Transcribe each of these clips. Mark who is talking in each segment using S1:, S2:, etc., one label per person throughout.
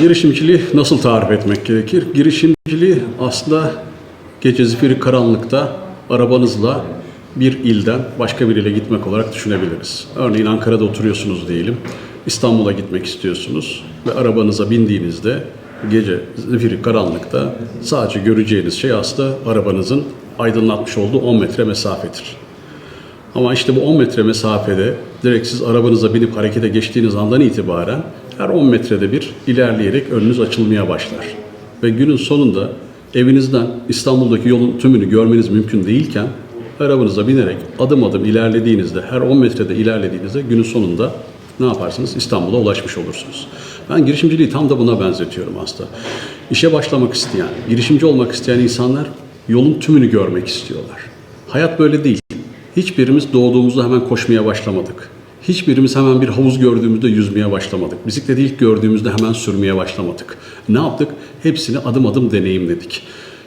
S1: Girişimciliği nasıl tarif etmek gerekir? Girişimciliği aslında gece zifiri karanlıkta arabanızla bir ilden başka bir ile gitmek olarak düşünebiliriz. Örneğin Ankara'da oturuyorsunuz diyelim. İstanbul'a gitmek istiyorsunuz ve arabanıza bindiğinizde gece zifiri karanlıkta sadece göreceğiniz şey aslında arabanızın aydınlatmış olduğu 10 metre mesafedir. Ama işte bu 10 metre mesafede direkt siz arabanıza binip harekete geçtiğiniz andan itibaren her 10 metrede bir ilerleyerek önünüz açılmaya başlar. Ve günün sonunda evinizden İstanbul'daki yolun tümünü görmeniz mümkün değilken arabanıza binerek adım adım ilerlediğinizde, her 10 metrede ilerlediğinizde günün sonunda ne yaparsınız? İstanbul'a ulaşmış olursunuz. Ben girişimciliği tam da buna benzetiyorum aslında. İşe başlamak isteyen, girişimci olmak isteyen insanlar yolun tümünü görmek istiyorlar. Hayat böyle değil. Hiçbirimiz doğduğumuzda hemen koşmaya başlamadık. Hiçbirimiz hemen bir havuz gördüğümüzde yüzmeye başlamadık. Bisikleti ilk gördüğümüzde hemen sürmeye başlamadık. Ne yaptık? Hepsini adım adım deneyimledik.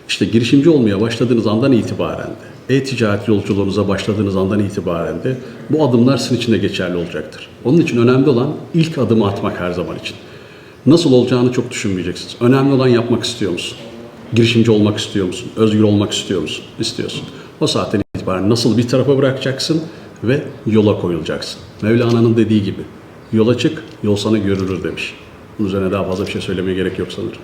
S1: İşte girişimci olmaya başladığınız andan itibaren de, e-ticaret yolculuğunuza başladığınız andan itibaren de bu adımlar sizin için de geçerli olacaktır. Onun için önemli olan ilk adımı atmak her zaman için. Nasıl olacağını çok düşünmeyeceksiniz. Önemli olan yapmak istiyor musun? Girişimci olmak istiyor musun? Özgür olmak istiyor musun? İstiyorsun. O saatten itibaren nasıl bir tarafa bırakacaksın ve yola koyulacaksın. Mevlana'nın dediği gibi yola çık, yol sana görülür demiş. Bunun üzerine daha fazla bir şey söylemeye gerek yok sanırım.